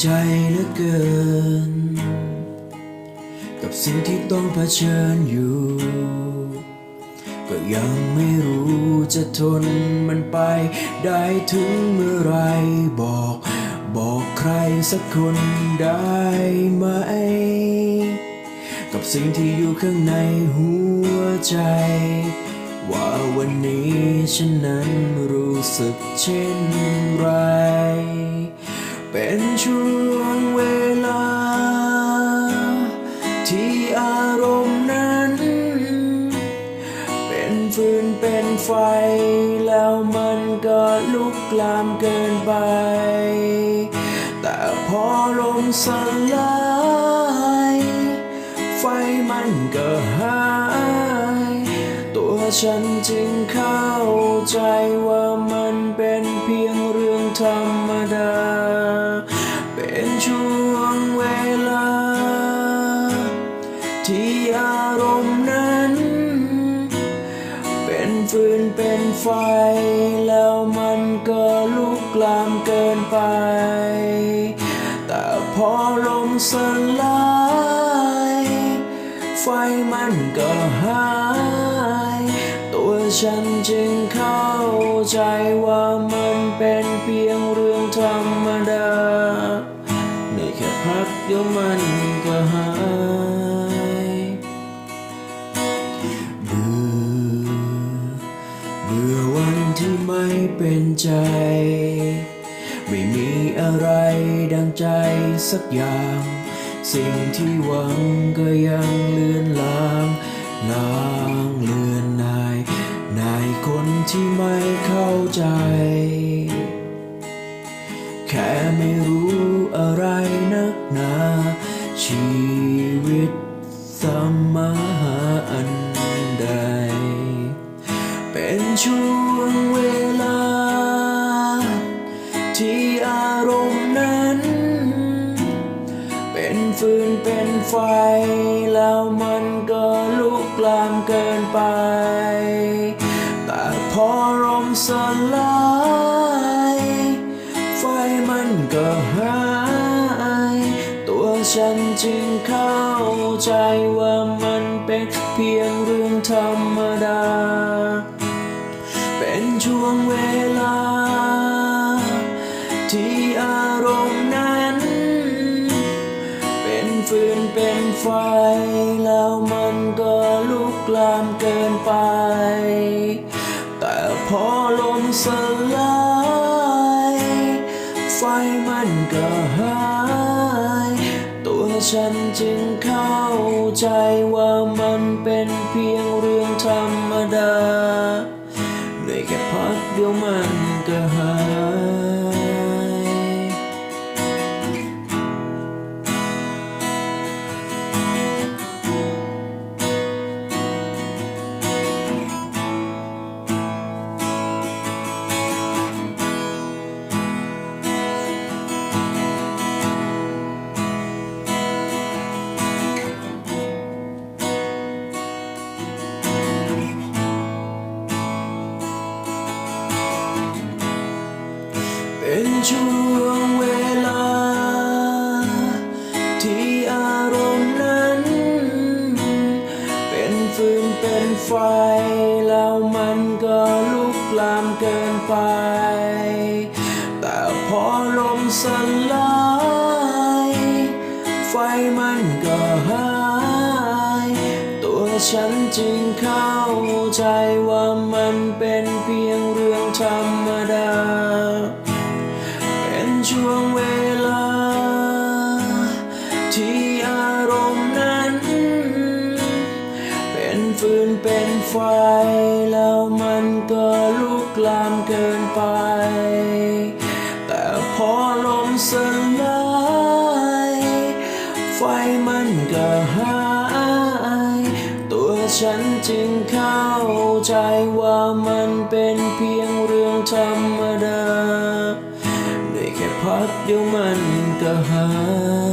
ใจเหลือเกิน กับสิ่งที่ต้องเผชิญอยู่ ก็ยังไม่รู้จะทนมันไป ได้ถึงเมื่อไหรบอก บอกใครสักคนได้ไหม กับสิ่งที่อยู่ข้างในหัวใจ ว่าวันนี้ฉันนั้นรู้สึกเช่นไร เป็นช่วงเวลา ที่อารมณ์นั้น เป็นฟืนเป็นไฟ แล้วมันก็ลุกลามเกินไป แต่พอลมสลาย ไฟมันก็หาย ตัวฉันจึงเข้าใจว่ามันเป็นเพียงเรื่อง รรมดา เป็นช่วงเวลา ที่อารมณ์นั้น เป็นฟืนเป็นไฟ แล้วมันก็ลุกลามเกินไป แต่พอลมสลาย ไฟมันก็หายตัวฉันจึงเข้าใจว่ามันเป็นเพียง ธรรมดา ในแค่พักเดียวมันก็หายเบื่อเบื่อวันที่ไม่เป็นใจ ไม่มีอะไรดังใจสักอย่าง สิ่งที่หวังก็ยังเลือนลางลางเลือนนาย นายคนที่ไม่เข้าใจ รู้อะไรนักหนา ชีวิตสมหาอันใด เป็นช่วงเวลา ที่อารมณ์นั้น เป็นฟืนเป็นไฟ แล้วมันก็ลุกลามเกินไป แต่พอลมสลาย ก็หาย ตัวฉันจึงเข้าใจว่ามันเป็นเพียงเรื่องธรรมดา เป็นช่วงเวลา ที่อารมณ์นั้น เป็นฟืนเป็นไฟ แล้วมันก็ลุกลามเกินไป แต่พอลมสลาย ไฟมันก็หาย ตัวฉันจึงเข้าใจว่ามันเป็นเพียงเรื่องธรรมดาในแค่พักเดียวมันก็หาย ลามเกินไป แต่พอลมสลาย ไฟมันก็หาย ตัวฉันจึงเข้าใจว่ามันเป็นเพียงเรื่องธรรมดา เป็นช่วงเวลา ที่อารมณ์นั้น เป็นฟืนเป็นไฟแล้วมัน กลามเกินไป แต่พอลมสลายไฟมันก็หาย ตัวฉันจึงเข้าใจว่ามันเป็นเพียงเรื่องธรรมดาได้แค่พักเดียวมันก็หาย